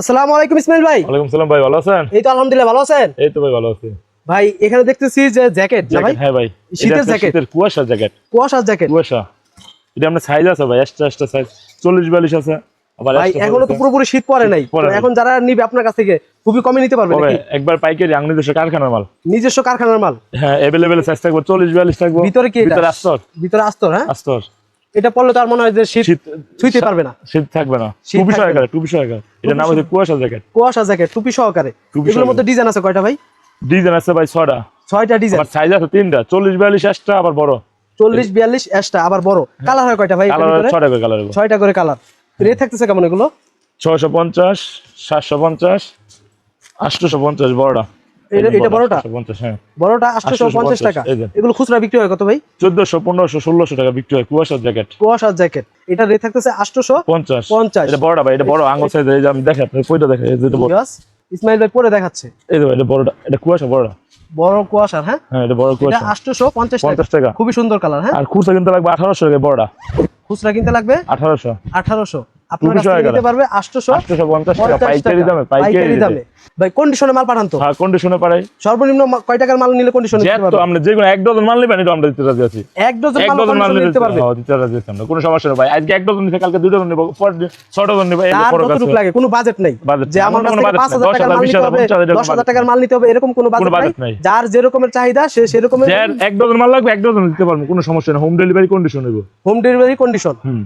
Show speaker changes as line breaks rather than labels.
আসসালামু আলাইকুম ইসমাইল ভাই।
ওয়ালাইকুম সালাম ভাই ভালো আছেন?
এই তো আলহামদুলিল্লাহ ভালো আছেন?
এই তো ভাই ভালো আছি।
ভাই এখানে দেখতেছি যে জ্যাকেট না ভাই?
হ্যাঁ ভাই।
শীতের জ্যাকেট?
কুয়াশা জ্যাকেট।
কুয়াশার জ্যাকেট?
কুয়াশা। এটা সাইজ আছে ভাই এক্সট্রা এক্সট্রা সাইজ চল্লিশ বিয়াল্লিশ আছে। আবার
ভাই এখনও তো পুরোপুরি শীত পড়ে নাই। এখন যারা নিবে আপনার কাছ থেকে খুবই কমে নিতে পারবে নাকি?
একবার পাইকারি আংনি দেশে কারখানার মাল।
নিজস্ব কারখানার মাল?
হ্যাঁ অ্যাভেলেবেল সাইজ থাকবে চল্লিশ বিয়াল্লিশ থাকবে।
ভিতরে কি?
ভিতরে আস্তর
ভিতরে আস্তর হ্যাঁ?
আস্তর
এটা পড়লে তো আর মনে হয় যে শীত ছুঁইতে পারবে না।
শীত থাকবে না। টুপি সহকারে টুপি সহকারে। এটা নাম হচ্ছে কুয়াশা জ্যাকেট।
কুয়াশা জ্যাকেট টুপি সহকারে। এগুলোর মধ্যে ডিজাইন আছে কয়টা ভাই?
ডিজাইন আছে ভাই ছটা
ছয়টা ডিজাইন।
আবার সাইজ আছে তিনটা। চল্লিশ বিয়াল্লিশ এক্সট্রা আবার বড়।
চল্লিশ বিয়াল্লিশ এক্সট্রা আবার বড়। কালার হয় কয়টা ভাই
কালার? ছটা করে কালার
ছয়টা করে কালার। রেট থাকতেছে কেমন এগুলো?
ছয়শো পঞ্চাশ সাতশো পঞ্চাশ আটশোশো পঞ্চাশ বড়টা।
এটা- এটা বড়টা?
850, হ্যাঁ।
বড়টা
850
টাকা। এগুলো খুচরা বিক্রি হয় কত ভাই?
চোদ্দশো পনেরোশো ষোলোশো টাকা বিক্রি হয় কুয়াশার জ্যাকেট।
কুয়াশার জ্যাকেট। এটা রেট থাকতেছে আটশোশো
পঞ্চাশ।
পঞ্চাশ।
এটা বড়টা ভাই এটা বড় আঙুল সাইজ এই যে আমি দেখে আপনার কইটা দেখে এই যে এটা বড়।
ইসমাইল ভাই পরে দেখাচ্ছে।
এই দেখো এটা বড়টা এটা কুয়াশা বড়টা।
বড় কুয়াশার হ্যাঁ?
হ্যাঁ এটা বড় কুয়াশা।
টাকা। খুবই সুন্দর কালার হ্যাঁ?
আর খুচরা কিনতে লাগবে আঠারোশো টাকা বড়টা।
খুচরা কিনতে লাগবে?
আঠারোশো।
আঠারোশো। আপনার। নিতে পারবে আটশোশো
আটশোশো পঞ্চাশ টাকা পাইকারি দামে
পাইকারি
পাইকারি
দামে। ভাই কন্ডিশনে মাল পাঠান তো।
হ্যাঁ কন্ডিশনে
সর্বনিম্ন মা- কয় টাকার মাল নিলে কন্ডিশনে
যে
দিতে পারবে?
আমরা যে কোনো এক ডজন মাল নেবেন এটা আমরা দিতে রাজি আছি।
এক ডজন মাল
মাল নিতে
পারবে।
হ্যাঁ, দিতে রাজি আছি আমরা। কোনো সমস্যা নেই ভাই। আজকে এক ডজন নিতে কালকে দুই ডজন নেব পর দিন ডজন নেব এই
তার
বড়
কতটুকু লাগে কোনো বাজেট নেই।
Budget
যে আমার কাছ টাকার মাল নিতে হবে
20,000,
দশ হাজার টাকার মাল নিতে হবে এরকম কোনো বাজেট নাই। যার যেরকমের চাহিদা সে সেরকমের
এক ডজন মাল লাগবে এক ডজন দিতে পারব কোনো সমস্যা নেই। হোম ডেলিভারি কন্ডিশন নেব।
হোম ডেলিভারি কন্ডিশন
হুম।